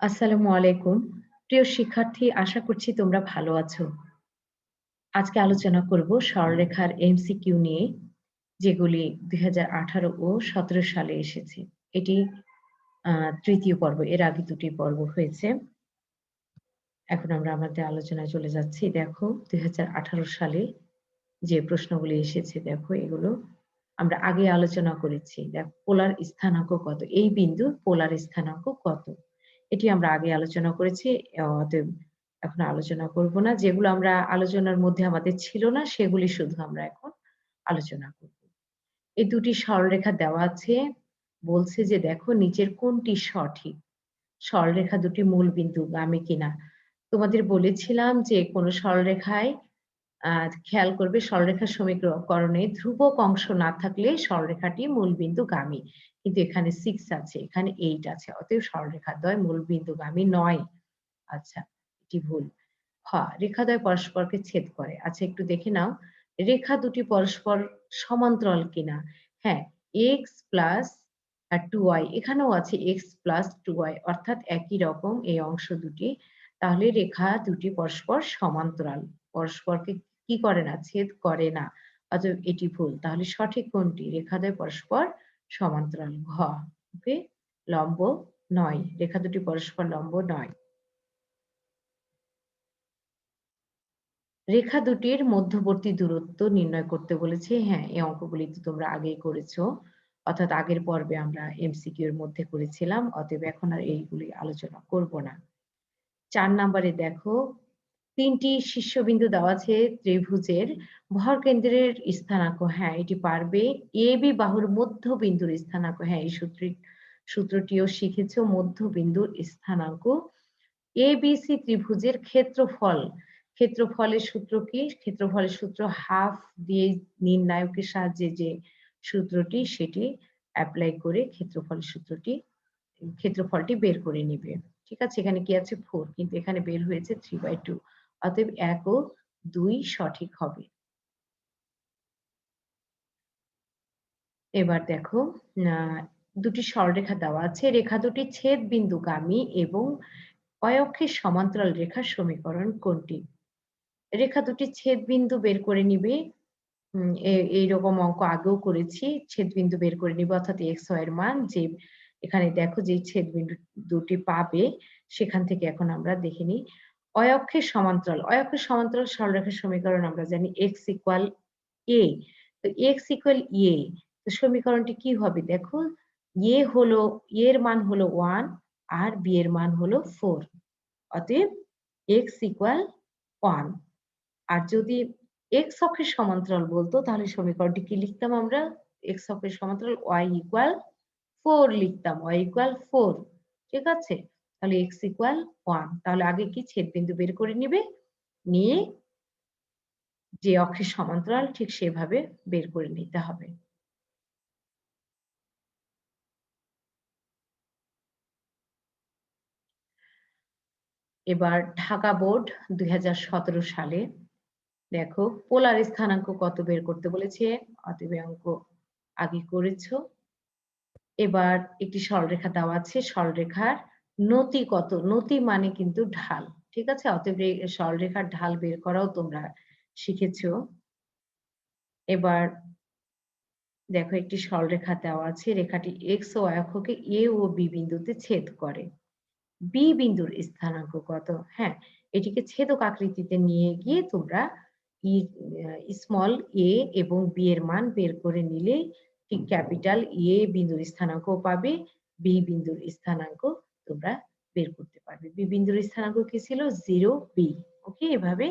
আসসালামু আলাইকুম। প্রিয় শিক্ষার্থী, আশা করছি তোমরা ভালো আছো। আজকে আলোচনা করব সরলরেখার এমসিকিউ নিয়ে, যেগুলি ২০১৮ ও ১৭ সালে এসেছে। এটি তৃতীয় পর্ব। এর আগে দুটি পর্ব হয়েছে। এখন আমরা আমাদের আলোচনায় চলে যাচ্ছি। দেখো ২০১৮ সালে যে প্রশ্নগুলি এসেছে, দেখো, এগুলো আমরা আগে আলোচনা করেছি। দেখো, পোলার স্থানাঙ্ক কত? এই বিন্দুর পোলার স্থানাঙ্ক কত? এটি আমরা আগে আলোচনা করেছি। অতএব এখন আলোচনা করব না। যেগুলো আমরা আলোচনার মধ্যে আমাদের ছিল না, সেগুলি শুধু আমরা এখন আলোচনা করব। এই দুটি সরলরেখা দেওয়া আছে। বলছে যে দেখো নিচের কোনটি সঠিক? সরলরেখা দুটি মূল বিন্দু বিন্দুগামী কিনা? তোমাদের বলেছিলাম যে কোন সরলরেখায় খেয়াল করবে সরলরেখার সমীকরণে ধ্রুবক অংশ না থাকলে সরলরেখাটি মূলবিন্দুগামী। কিন্তু এখানে সিক্স আছে, এখানে এইট আছে। অতএব সরলরেখাদ্বয় মূলবিন্দুগামী নয়। আচ্ছা, এটি ভুল। খ রেখাদ্বয় পরস্পরকে ছেদ করে। আচ্ছা একটু দেখে নাও। রেখা দুটি পরস্পর সমান্তরাল কিনা? হ্যাঁ, এক্স প্লাস আর 2y এখানেও আছে এক্স প্লাস 2y অর্থাৎ একই রকম এই অংশ দুটি। তাহলে রেখা দুটি পরস্পর সমান্তরাল। পরস্পরকে কি করে না? ছেদ করে না। অতএব এটি ভুল। তাহলে সঠিক কোনটি? রেখাদ্বয় পরস্পর সমান্তরাল। ঘ ওকে লম্ব নয়। রেখা দুটি পরস্পর লম্ব নয়। রেখা দুটির মধ্যবর্তী দূরত্ব নির্ণয় করতে বলেছে। হ্যাঁ, এই অঙ্কগুলি তো তোমরা আগেই করেছ। অর্থাৎ আগের পর্বে আমরা এমসিকিউ এর মধ্যে করেছিলাম। অতএব এখন আর এইগুলি আলোচনা করব না। চার নাম্বারে দেখো তিনটি শীর্ষবিন্দু দেওয়া আছে ত্রিভুজের। ভর কেন্দ্রের স্থানাঙ্ক হ্যাঁ এটি পারবে। এ, বি বাহুর মধ্যবিন্দুর স্থানাঙ্ক হ্যাঁ এই সূত্রটি সূত্রটিও শিখেছ মধ্যবিন্দুর স্থানাঙ্ক। এ, বি, সি ত্রিভুজের ক্ষেত্রফল, ক্ষেত্রফলের সূত্র কি? ক্ষেত্রফলের সূত্র হাফ দিয়ে নির্ণায়কের সাহায্যে যে সূত্রটি, সেটি অ্যাপ্লাই করে ক্ষেত্রফলের সূত্রটি, ক্ষেত্রফলটি বের করে নিবে। ঠিক আছে, এখানে কি আছে? ফোর কিন্তু এখানে বের হয়েছে থ্রি বাই টু অতএব এক ও দুই সঠিক হবে। এবার দেখো দুটি সরলরেখা দেওয়া আছে। রেখা দুটি ছেদ বিন্দুগামী এবং অয়ক্ষের সমান্তরাল রেখার সমীকরণ কোনটি? রেখা দুটি ছেদ বিন্দু বের করে নিবে। এইরকম অঙ্ক আগেও করেছি। ছেদ বিন্দু বের করে নিবে, অর্থাৎ এক্সের মান যে, এখানে দেখো যে ছেদ বিন্দু দুটি পাবে, সেখান থেকে এখন আমরা দেখে নিই। অয়ক্ষের সমান্তরাল অয়ক্ষের সমান্তরাল সরলরেখার সমীকরণ আমরা জানি এক্স ইকুয়াল এ তো এক্স ইকুয়াল এ তো সমীকরণটি কি হবে দেখো? এ হলো এর মান হলো ওয়ান আর বি এর মান হলো ফোর অতএব এক্স ইকুয়াল ওয়ান আর যদি এক্স অক্ষের সমান্তরাল বলতো তাহলে সমীকরণটি কি লিখতাম আমরা? এক্স অক্ষের সমান্তরাল ওয়াই ইকুয়াল ফোর লিখতাম ওয়াই ইকুয়াল ফোর ঠিক আছে? তাহলে এক্স ইকুয়াল ওয়ান তাহলে আগে কি ছেদ বিন্দু বের করে নিবে? নিয়ে যে অক্ষের সমান্তরাল ঠিক সেভাবে বের করে নিতে হবে। এবার ঢাকা বোর্ড দুই হাজার সতেরো সালে, দেখো পোলার স্থানাঙ্ক কত বের করতে বলেছে? অতএব অঙ্ক আগে করেছ। এবার একটি সরলরেখা দেওয়া আছে, সরলরেখার নতি কত নতি মানে কিন্তু ঢাল, ঠিক আছে? অতএব সরলরেখার ঢাল বের করাও তোমরা শিখেছো। এবার দেখো একটি সরলরেখা দেওয়া আছে, রেখাটি এক্স ও অক্ষকে এ ও বি বিন্দুতে ছেদ করে। বি বিন্দুর স্থানাঙ্ক কত? হ্যাঁ এটিকে ছেদক আকৃতিতে নিয়ে গিয়ে তোমরা স্মল এ এবং বি এর মান বের করে নিলে ঠিক ক্যাপিটাল এ বিন্দুর স্থানাঙ্ক পাবে বি বিন্দুর স্থানাঙ্ক তোমরা বের করতে পারবে। বি বিন্দুর স্থানাঙ্ক কি ছিল? জিরো বি ওকে এভাবে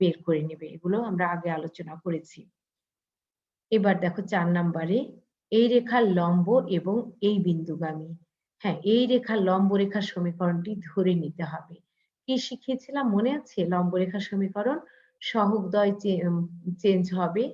বের করে নেবে। এগুলো আমরা আগে আলোচনা করেছি। এবার দেখো চার নাম্বারে, এই রেখার লম্ব এবং এই বিন্দুগামী। হ্যাঁ এই রেখার লম্ব রেখার সমীকরণটি ধরে নিতে হবে। কি শিখিয়েছিলাম? মনে আছে? লম্ব রেখার সমীকরণ সহগদ্বয় চেঞ্জ হবে।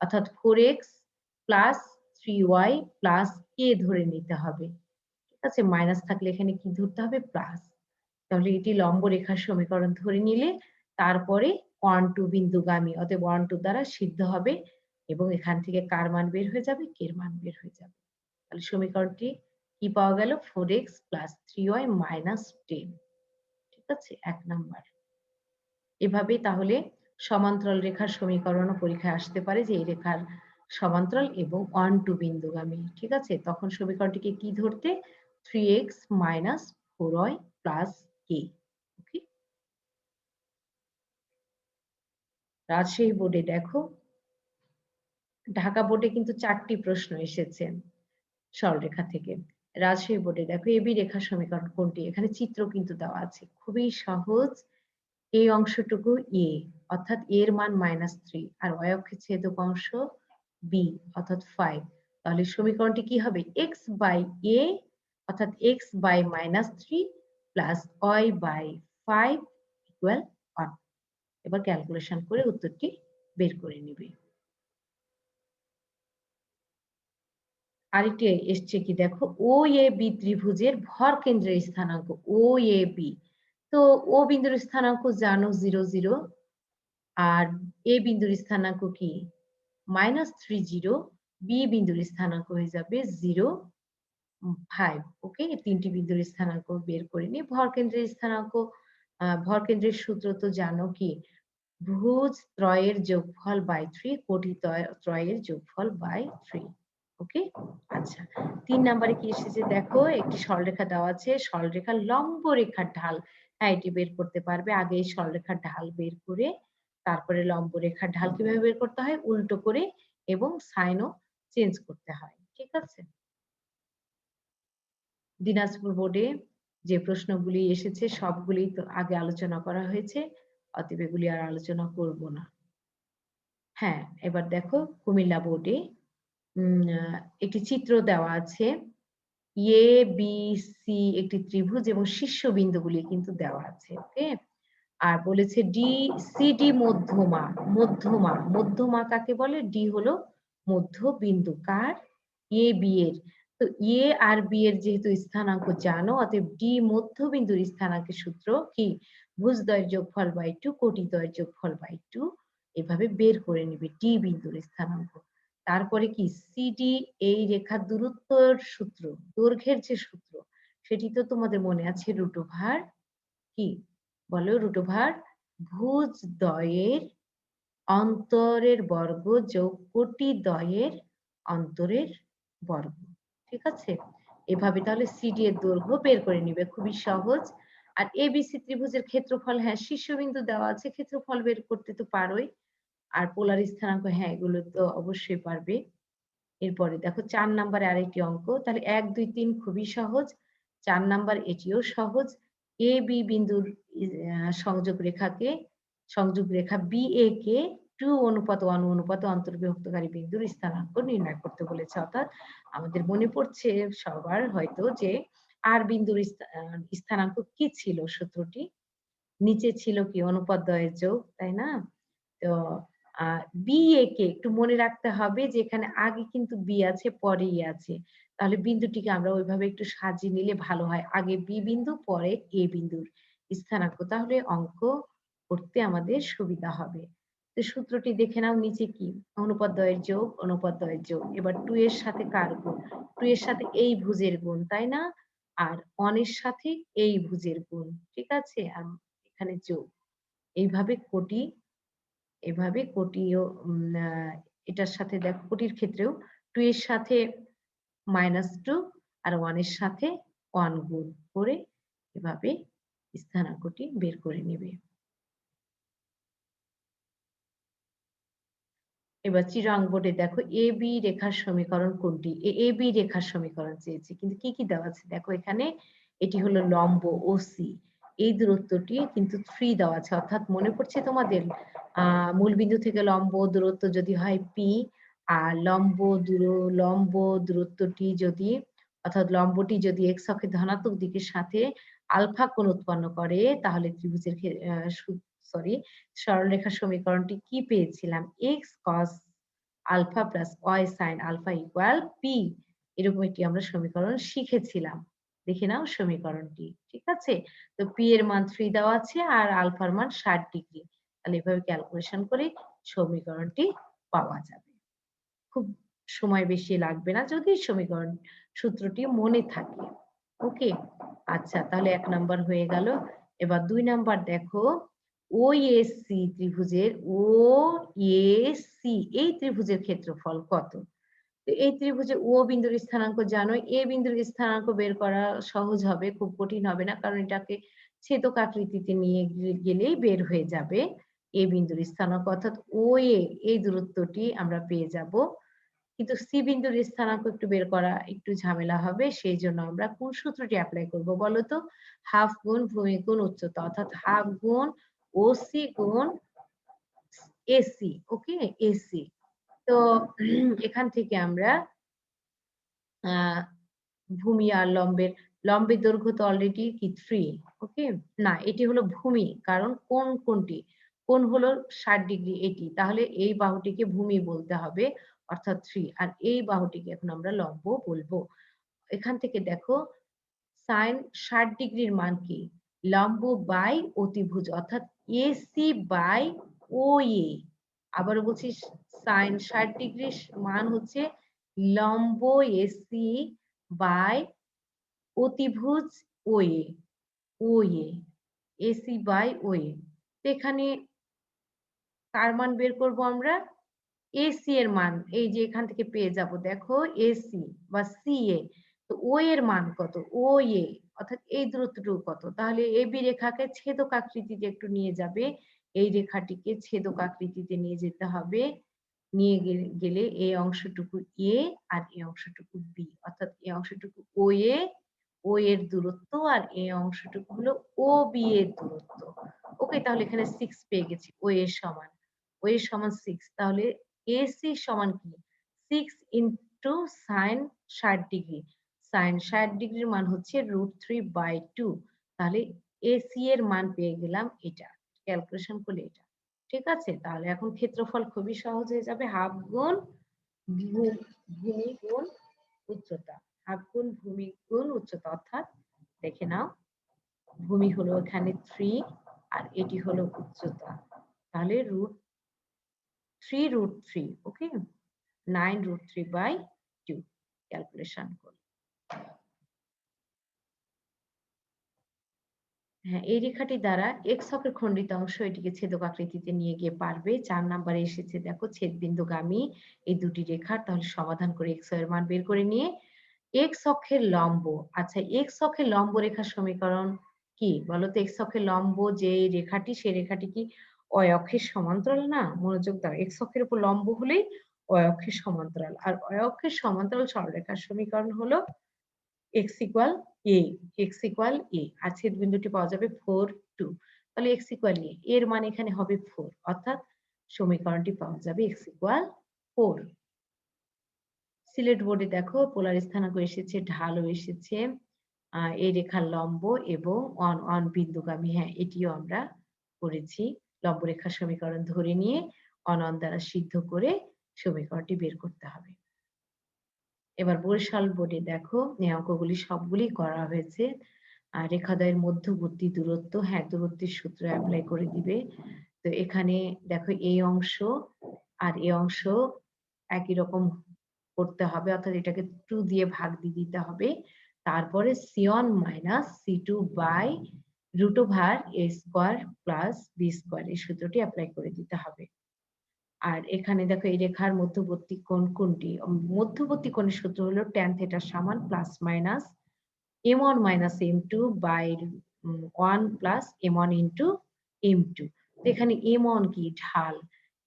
অর্থাৎ four X plus three Y plus K ধরে নিতে হবে। আছে মাইনাস থাকলে এখানে কি ধরতে হবে? প্লাস তাহলে এটি লম্ব রেখার সমীকরণ ধরে নিলে তারপরে ওয়ান টু বিন্দুগামী অতএব ওয়ান টু দ্বারা সিদ্ধ হবে এবং এখান থেকে কার মান বের হয়ে যাবে? কে মান বের হয়ে যাবে। তাহলে সমীকরণটি কি পাওয়া গেল? Four X plus three Y minus ten ঠিক আছে? এক নাম্বার। এভাবেই তাহলে সমান্তরাল রেখার সমীকরণ পরীক্ষায় আসতে পারে যে এই রেখার সমান্তরাল এবং ওয়ান টু বিন্দুগামী। ঠিক আছে? তখন সমীকরণটিকে কি ধরতে? Three X minus four Y plus K okay Rajshahi বোর্ডে দেখো, ঢাকা বোর্ডে কিন্তু চারটি প্রশ্ন এসেছে সরলরেখা থেকে। রাজশাহী বোর্ডে দেখো এবি রেখা সমীকরণ কোনটি? এখানে চিত্র কিন্তু দেওয়া আছে। খুবই সহজ এই অংশটুকু এ, অর্থাৎ এর মান মাইনাস থ্রি আর অয়ক্ষে ছেদক অংশ বি অর্থাৎ ফাইভ তাহলে সমীকরণটি কি হবে? এক্স বাই এ অর্থাৎ X by minus three plus Y by five equal one এবার ক্যালকুলেশন করে উত্তরটি বের করে নিবে। আরেকটি এসছে কি দেখো? ও এ বি ত্রিভুজের ভর কেন্দ্রের স্থানাঙ্ক ও এ বি তো ও বিন্দুর স্থানাঙ্ক জানো জিরো জিরো আর এ বিন্দুর স্থানাঙ্ক কি? মাইনাস থ্রি জিরো বি বিন্দুর স্থানাঙ্ক হয়ে যাবে জিরো ফাইভ ওকে তিনটি বিন্দুর স্থানাঙ্ক বের করে নিই ভর কেন্দ্রের স্থানাঙ্ক ভর কেন্দ্রের সূত্র তো জানো কি? ভুজ ত্রয়ের যোগফল বাই থ্রি কোটি ত্রয়ের যোগফল বাই থ্রি ওকে? আচ্ছা তিন নম্বরে কি এসেছে দেখো? একটি সরলরেখা দেওয়া আছে সরলরেখার লম্ব রেখার ঢাল হ্যাঁ এটি বের করতে পারবে। আগে এই সরলরেখার ঢাল বের করে, তারপরে লম্ব রেখার ঢাল কীভাবে বের করতে হয়? উল্টো করে এবং সাইনও চেঞ্জ করতে হয়, ঠিক আছে? দিনাজপুর বোর্ডে যে প্রশ্নগুলি এসেছে, সবগুলি তো আগে আলোচনা করা হয়েছে। অতএব এগুলি আর আলোচনা করব না। হ্যাঁ এবার দেখো, কুমিল্লা বোর্ডে একটি চিত্র দেওয়া আছে। এ বি সি একটি ত্রিভুজ এবং শীর্ষবিন্দুগুলি কিন্তু দেওয়া আছে, ওকে? আর বলেছে ডি সি ডি মধ্যমা মধ্যমা মধ্যমা কাকে বলে? ডি হলো মধ্যবিন্দু। কার? এ বি এর। তো এ আর বি এর যেহেতু স্থানাঙ্ক জানো, অতএব ডি মধ্যবিন্দুর স্থানাঙ্কের সূত্র কি? ভুজ ভুজদ্বয়ের যোগফল বাই টু কোটি কোটিদ্বয়ের যোগফল বাই টু এভাবে বের করে নিবে ডি বিন্দুর স্থানাঙ্ক। তারপরে কি? সিডি এই রেখার দূরত্বর সূত্র, দৈর্ঘ্যের যে সূত্র, সেটি তো তোমাদের মনে আছে রুটোভার কি? বলো রুটোভার ভুজ দয়ের অন্তরের বর্গ যোগ কোটি দয়ের অন্তরের বর্গ। ঠিক আছে? এভাবে তাহলে সিডি এর দৈর্ঘ্য বের করে নিবে, খুবই সহজ। আর এবিসি ত্রিভুজের ক্ষেত্রফল হ্যাঁ শীর্ষবিন্দু দেওয়া আছে, ক্ষেত্রফল বের করতে তো পারোই। আর পোলার স্থানাঙ্ক হ্যাঁ এগুলো তো অবশ্যই পারবে। এরপরে দেখো, চার নাম্বারে আরেকটি অঙ্ক, তাহলে এক, দুই, তিন খুবই সহজ। চার নাম্বার এটিও সহজ। এ বি বিন্দুর সংযোগ রেখাকে সংযোগ রেখা বি এ কে টু অনুপাত ওয়ান, অনুপাত অন্তর্বিভক্তকারী বিন্দুর স্থানাঙ্ক নির্ণয় করতে বলেছে। অর্থাৎ আমাদের মনে পড়ছে সবার হয়তো যে আর বিন্দুর স্থানাঙ্ক কি ছিল সূত্রটি? নিচে ছিল কি অনুপাত দয়ের যোগ, তাই না? তো বি এ কে একটু মনে রাখতে হবে যে এখানে আগে কিন্তু বি আছে, পরেই আছে। তাহলে বিন্দুটিকে আমরা ওইভাবে একটু সাজিয়ে নিলে ভালো হয়। আগে বি বিন্দু, পরে এ বিন্দুর স্থানাঙ্ক। তাহলে অঙ্ক করতে আমাদের সুবিধা হবে। সূত্রটি দেখে নাও নিচে কি? অনুপাত দয়ের যোগ অনুপাত দয়ের যোগ। এবার টু এর সাথে কার গুণ? টু এর সাথে এই ভুজের গুণ, তাই না? আর অনের সাথে এই ভুজের গুণ, ঠিক আছে? আর এখানে যোগ। এইভাবে কোটি এভাবে কোটিও এটার সাথে দেখো, কোটির ক্ষেত্রেও টু এর সাথে মাইনাস টু আর ওয়ানের সাথে ওয়ান গুণ করে এভাবে স্থানাঙ্কটি বের করে নেবে। এবার চিরাং বোর্ডে দেখো এ বি রেখার সমীকরণ কোনটি? এ বি রেখার সমীকরণ চেয়েছে। কিন্তু কি কি দেওয়া আছে? দেখো এখানে এটি হলো লম্ব ও সি এই দূরত্বটি কিন্তু থ্রি দেওয়া আছে। অর্থাৎ মনে পড়ছে তোমাদের মূলবিন্দু থেকে লম্ব দূরত্ব যদি হয় পি আর লম্ব দূর, লম্ব দূরত্বটি যদি, অর্থাৎ লম্বটি যদি এক্স অক্ষের ধনাত্মক দিকের সাথে আলফা কোণ উৎপন্ন করে, তাহলে ত্রিভুজের সরি, সরলরেখা সমীকরণটি কি পেয়েছিলাম? X cos alpha plus Y sine alpha equal P এরকম একটি আমরা সমীকরণ শিখেছিলাম। দেখে নাও সমীকরণটি, ঠিক আছে? তো পি এর মান থ্রি দেওয়া আছে আর আলফার মান ষাট ডিগ্রি। তাহলে এভাবে ক্যালকুলেশন করে সমীকরণটি পাওয়া যাবে। খুব সময় বেশি লাগবে না যদি সমীকরণ সূত্রটি মনে থাকে। ওকে? আচ্ছা তাহলে এক নাম্বার হয়ে গেল। এবার দুই নাম্বার দেখো। ও সি ত্রিভুজের ও সি এই ত্রিভুজের ক্ষেত্রফল কত? তো এই ত্রিভুজে ও বিন্দুর স্থানাঙ্ক জানো এ বিন্দুর স্থানাঙ্ক বের করা সহজ হবে, খুব কঠিন হবে না, কারণ এটাকে ছেদক আকৃতিতে নিয়ে গেলেই বের হয়ে যাবে এ বিন্দুর স্থানাঙ্ক। অর্থাৎ ও এ এই দূরত্বটি আমরা পেয়ে যাব। কিন্তু সি বিন্দুর স্থানাঙ্ক একটু বের করা একটু ঝামেলা হবে, সেই জন্য আমরা কোন সূত্রটি অ্যাপ্লাই করব বলতো হাফ গুণ ভূমি গুণ উচ্চতা, অর্থাৎ হাফ গুণ ও সি গুণ A C okay A C তো এখান থেকে আমরা ভূমি আর লম্বের লম্বের দৈর্ঘ্য তো অলরেডি কি থ্রি ওকে না, এটি হলো ভূমি, কারণ কোন কোনটি কোন হলো ষাট ডিগ্রি এটি, তাহলে এই বাহুটিকে ভূমি বলতে হবে, অর্থাৎ থ্রি আর এই বাহুটিকে এখন আমরা লম্ব বলব। এখান থেকে দেখো সাইন ষাট ডিগ্রির মান কি? লম্ব বাই অতিভুজ, অর্থাৎ এসি বাই ও এ আবার বলছি সাইন ষাট ডিগ্রি মান হচ্ছে লম্ব এসি বাই অতিভুজ ও এ ও এ এসি বাই ও এ এখানে কার মান বের করব আমরা? এসি এর মান, এই যে এখান থেকে পেয়ে যাব। দেখো এসি বা সি এ তো ও এর মান কত? ও এ অর্থাৎ এই দূরত্বটুকু কত? তাহলে এবি রেখাকে ছেদক আকৃতিতে একটু নিয়ে যাবে। এই রেখাটিকে ছেদক আকৃতিতে নিয়ে যেতে হবে। নিয়ে গেলে এই অংশটুকু এ আর এই অংশটুকু বি। অর্থাৎ এই অংশটুকু ও এ, ও এর দূরত্ব আর এই অংশটুকু হলো ও বি এর দূরত্ব। ওকে, তাহলে এখানে সিক্স পেয়ে গেছি। ও এর সমান। ও এর সমান সিক্স তাহলে এসি সমান কি? সিক্স ইন্টু সাইন ষাট ডিগ্রি। সাইন ষাট ডিগ্রির মান হচ্ছে রুট থ্রি বাই টু তাহলে এসি এর মান পেয়ে গেলাম এটা ক্যালকুলেশন করলে এটা। ঠিক আছে? তাহলে এখন ক্ষেত্রফল খুবই সহজ হয়ে যাবে। হাফ গুণ ভূমি গুণ উচ্চতা। হাফ গুণ ভূমি গুণ উচ্চতা, অর্থাৎ দেখে নাও, ভূমি হলো এখানে থ্রি আর এটি হলো উচ্চতা। তাহলে root three root three okay nine root three by two calculation করি হ্যাঁ এই রেখাটি দ্বারা এক্স অক্ষের খণ্ডিত অংশ এটিকে ছেদক আকৃতিতে নিয়ে গিয়ে পারবে। চার নাম্বারে এসেছে, দেখো ছেদ বিন্দুগামী এই দুটি রেখার তাহলে সমাধান করে এক্সের মান বের করে নিয়ে এক্স অক্ষের লম্ব। আচ্ছা এক্স অক্ষের লম্ব রেখার সমীকরণ কি? বলতো এক্স অক্ষের লম্ব যে রেখাটি সেই রেখাটি কি অয় অক্ষের সমান্তরাল না? মনোযোগ দাও এক্স অক্ষের উপর লম্ব হলেই অয় অক্ষের সমান্তরাল। আর অয় অক্ষের সমান্তরাল সরলরেখার সমীকরণ হলো X equal A X equal A আর ছেদ বিন্দুটি পাওয়া যাবে ফোর টু তাহলে এক্স ইকুয়াল এ এর মান এখানে হবে ফোর অর্থাৎ সমীকরণটি পাওয়া যাবে এক্স ইকুয়াল ফোর সিলেট বোর্ডে দেখো, পোলার স্থানাঙ্ক এসেছে, ঢালও এসেছে এই রেখার লম্ব এবং অন অন বিন্দুগামী হ্যাঁ এটিও আমরা করেছি। লম্ব রেখার সমীকরণ ধরে নিয়ে অন অন দ্বারা সিদ্ধ করে সমীকরণটি বের করতে হবে। এবার বরিশাল বোর্ডে দেখো এই অঙ্কগুলি সবগুলি করা হয়েছে। আর রেখাদয়ের মধ্যবর্তী দূরত্ব হ্যাঁ দূরত্বের সূত্র অ্যাপ্লাই করে দিবে। তো এখানে দেখো এই অংশ আর এই অংশ একই রকম করতে হবে, অর্থাৎ এটাকে টু দিয়ে ভাগ দিয়ে দিতে হবে। তারপরে C one minus C two by root over A square plus B square এই সূত্রটি অ্যাপ্লাই করে দিতে হবে। আর এখানে দেখো এই রেখার মধ্যবর্তী কোণ কোনটি? মধ্যবর্তী কোণের সূত্র হলো ট্যান থেটা সমান plus minus M one minus M two by one plus M one into M two এখানে এম ওয়ান কি? ঢাল।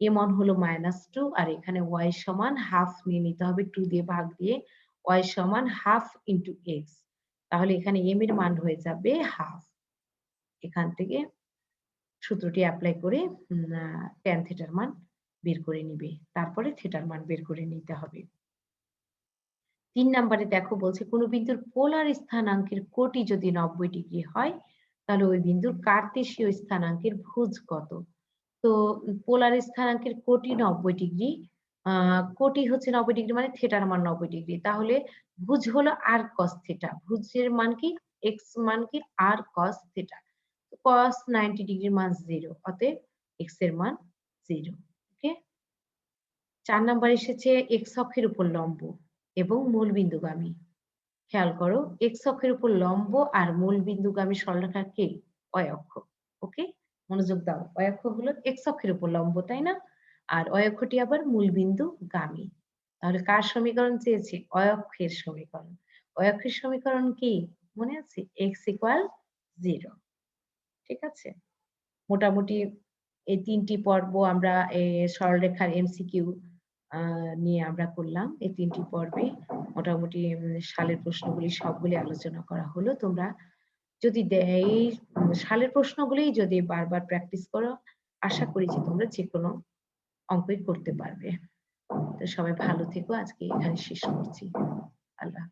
এম ওয়ান হলো মাইনাস টু আর এখানে ওয়াই সমান হাফ নিয়ে নিতে হবে টু দিয়ে ভাগ দিয়ে। ওয়াই সমান হাফ ইন্টু এক্স তাহলে এখানে এম এর মান হয়ে যাবে হাফ এখান থেকে সূত্রটি অ্যাপ্লাই করে ট্যান থেটার মান। বের করে নিবে। তারপরে থিটার মান বের করে নিতে হবে। তিন নম্বরে দেখো বলছে, কোনো বিন্দুর পোলার স্থানাঙ্কের কোটি যদি নব্বই ডিগ্রি হয়, তাহলে ওই বিন্দুর কার্তেশীয় স্থানাঙ্কের ভুজ কত? তো পোলার স্থানাঙ্কের কোটি নব্বই ডিগ্রি কোটি হচ্ছে নব্বই ডিগ্রি মানে থেটার মান নব্বই ডিগ্রি। তাহলে ভুজ হলো আর কস থেটা ভুজের মান কি? এক্স মান কি? আর কস থেটা কস নাইনটি ডিগ্রির মান জিরো অতএব এক্সের মান জিরো চার নাম্বার এসেছে এক্স অক্ষের উপর লম্ব এবং মূল বিন্দুগামী। খেয়াল করো এক্স অক্ষের উপর লম্ব আর মূল বিন্দুগামী সরলরেখা কে? অয়ক্ষ ওকে? মনোযোগ দাও অয়ক্ষ হলো এক্স অক্ষের উপর লম্ব, তাই না? আর অয়ক্ষটি আবার মূল বিন্দু গামী তাহলে কার সমীকরণ চেয়েছি? অয়ক্ষের সমীকরণ। অয়ক্ষের সমীকরণ কি? মনে আছে? এক্স ইকুয়াল জিরো ঠিক আছে? মোটামুটি এই তিনটি পর্ব আমরা সরলরেখার এমসিকিউ নিয়ে আমরা করলাম। এই তিনটি পর্বে মোটামুটি সালের প্রশ্নগুলি সবগুলি আলোচনা করা হলো। তোমরা যদি এই সালের প্রশ্নগুলি যদি বারবার প্র্যাকটিস করো, আশা করি যে তোমরা যে কোনো অঙ্কই করতে পারবে। তো সবাই ভালো থেকো। আজকে এখানে শেষ করছি। আল্লাহ